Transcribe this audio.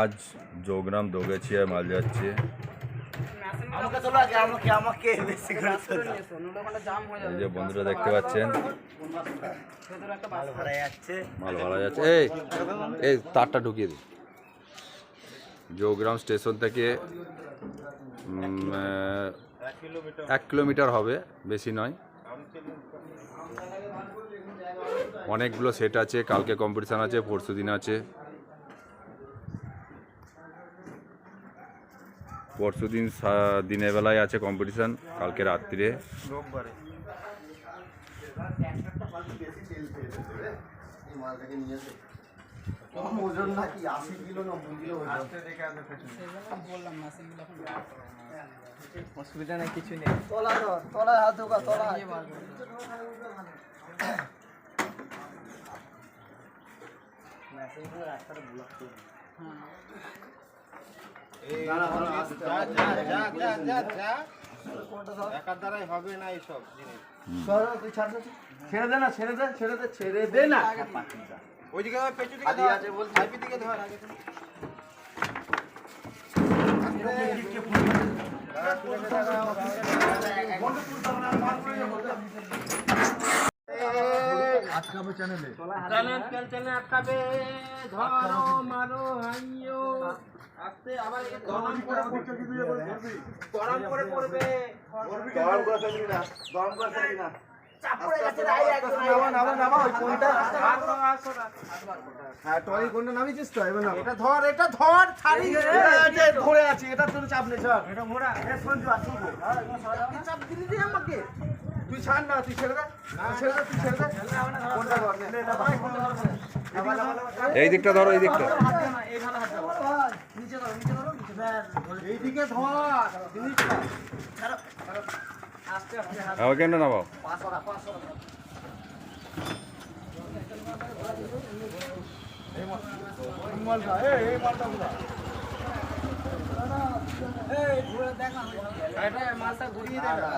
আজ যোগরাম দোগেছিয়ায় মাল যাচ্ছে। আমাকে তোলো আগে আমাকে আমাকে বেশি করে এই যে বন্ধুরা দেখতে পাচ্ছেন। মাল ভরা যাচ্ছে। মাল ভাড়া যাচ্ছে। এই এই তারটা ঢুকিয়ে দিই যোগগ্রাম স্টেশন থেকে এক কিলোমিটার হবে বেশি নয়। অনেকগুলো সেট আছে কালকে কম্পিটিশান আছে পরশু দিন আছে। পরশু দিন দিনের বেলায় আছে কম্পিটিশান কালকে রাত্রিরে। ওজন নাকি আশি কিলো নব্বই কিলো ওজন? অসুবিধা নেই কিছু নেই। তলা হাত তলা রাস্তাটা ব্লক করে সর, তুই ছাড়, ছাড়, ছাড়। ছেড়ে দে না ছেড়ে দে ছেড়ে দে ছেড়ে দে না। আদি আছে বলছি। আটকাবে চ্যানেলে টানেন কেন আটকাবে ধরো মারো হাইও না না কোনটা নামিয়েছিস তো এবার নামা এটা ধর এটা আছে, ধরে আছি এটা চাপ নেই ছাড় এটা ঘোড়া এ সঞ্জু চাপ দিলি দিয়ে আমাকে তুই ছাড় না তুই ছেড়ে দে তুই ছেড়ে দে ছেড়ে দে। এই দিকটা ধরো এই দিকটা নিচে ধরো নিচে ধরো নিচে ধরো এইদিকে ধর জিনিসটা আমাকে কেন নামাও এই মালটা এই এই মালটা কোথায়? এই ঘুরে দেখা এটা মালটা ঘুরিয়ে দেখা